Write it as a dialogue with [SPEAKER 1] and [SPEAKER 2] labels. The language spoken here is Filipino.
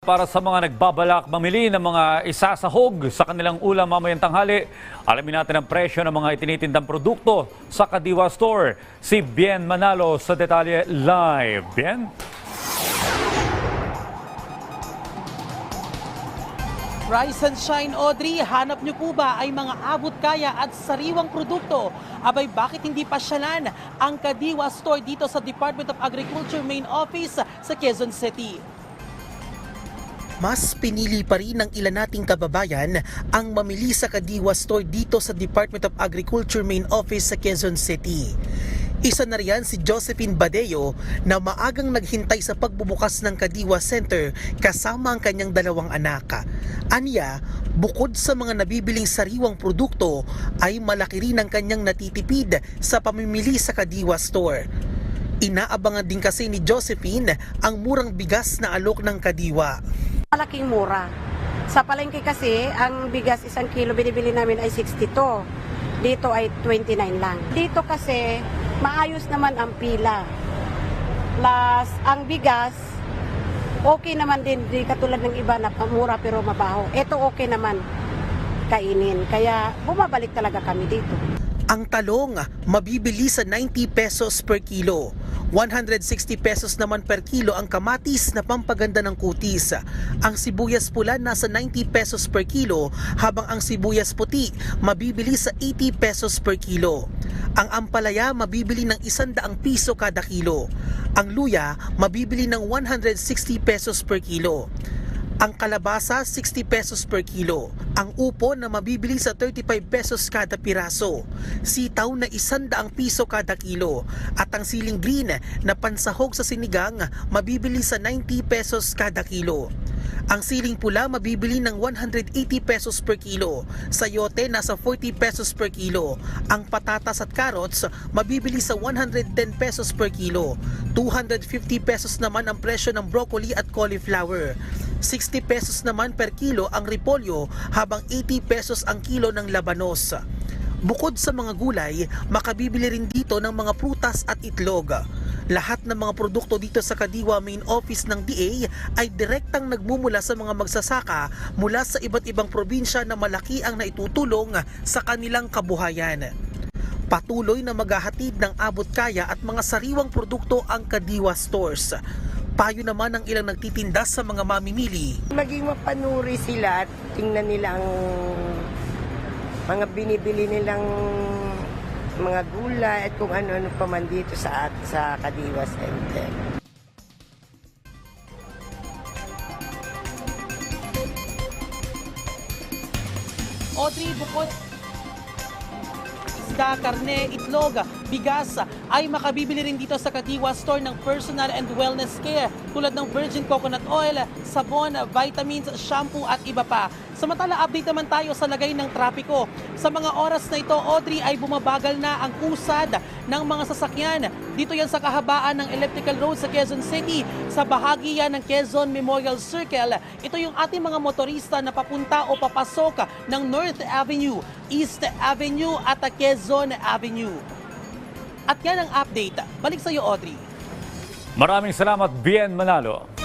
[SPEAKER 1] Para sa mga nagbabalak mamili ng mga isasahog sa kanilang ulam mamayang tanghali, alamin natin ang presyo ng mga itinitindang produkto sa Kadiwa Store. Si Bien Manalo sa detalye live. Bien?
[SPEAKER 2] Rise and Shine Audrey, hanap niyo po ba ay mga abot kaya at sariwang produkto? Abay bakit hindi pasyalan ang Kadiwa Store dito sa Department of Agriculture Main Office sa Quezon City?
[SPEAKER 3] Mas pinili pa rin ng ilan nating kababayan ang mamili sa Kadiwa Store dito sa Department of Agriculture Main Office sa Quezon City. Isa na riyan si Josephine Badeo na maagang naghintay sa pagbubukas ng Kadiwa Center kasama ang kanyang dalawang anak. Aniya, bukod sa mga nabibiling sariwang produkto ay malaki rin ang kanyang natitipid sa pamimili sa Kadiwa Store. Inaabangan din kasi ni Josephine ang murang bigas na alok ng Kadiwa.
[SPEAKER 4] Malaking mura. Sa palengke kasi, ang bigas isang kilo binibili namin ay 62. Dito ay 29 lang. Dito kasi, maayos naman ang pila. Plus, ang bigas, okay naman din. Di katulad ng iba na mura pero mabaho. Ito okay naman kainin. Kaya bumabalik talaga kami dito.
[SPEAKER 3] Ang talong mabibili sa 90 pesos per kilo. 160 pesos naman per kilo ang kamatis na pampaganda ng kutis. Ang sibuyas pula nasa 90 pesos per kilo habang ang sibuyas puti mabibili sa 80 pesos per kilo. Ang ampalaya mabibili ng 100 piso kada kilo. Ang luya mabibili ng 160 pesos per kilo. Ang kalabasa, 60 pesos per kilo. Ang upo na mabibili sa 35 pesos kada piraso. Sitaw na 100 piso kada kilo. At ang siling green na pansahog sa sinigang, mabibili sa 90 pesos kada kilo. Ang siling pula mabibili ng 180 pesos per kilo. Sayote nasa 40 pesos per kilo. Ang patatas at carrots mabibili sa 110 pesos per kilo. 250 pesos naman ang presyo ng broccoli at cauliflower. 60 pesos naman per kilo ang repolyo habang 80 pesos ang kilo ng labanos. Bukod sa mga gulay, makabibili rin dito ng mga prutas at itlog. Lahat ng mga produkto dito sa Kadiwa Main Office ng DA ay direktang nagmumula sa mga magsasaka mula sa iba't ibang probinsya na malaki ang naitutulong sa kanilang kabuhayan. Patuloy na maghahatid ng abot kaya at mga sariwang produkto ang Kadiwa Stores. Payo naman ng ilang nagtitinda sa mga mamimili.
[SPEAKER 5] maging mapanuri sila at tingnan nila ang mga binibili nilang mga gulay at kung ano-ano pa man dito sa at sa Kadiwa Center.
[SPEAKER 2] Audrey, bukod isda, karne, itlog, bigas ay makabibili rin dito sa Kadiwa Store ng personal and wellness care tulad ng virgin coconut oil, sabon, vitamins, shampoo at iba pa. Samantala, update naman tayo sa lagay ng trapiko. Sa mga oras na ito, Audrey, ay bumabagal na ang usad ng mga sasakyan. Dito yan sa kahabaan ng Elliptical Road sa Quezon City, sa bahagi yan ng Quezon Memorial Circle. Ito yung ating mga motorista na papunta o papasok ng North Avenue, East Avenue at Quezon Avenue. At yan ang update. Balik sa iyo, Audrey.
[SPEAKER 1] Maraming salamat, Bien Manalo.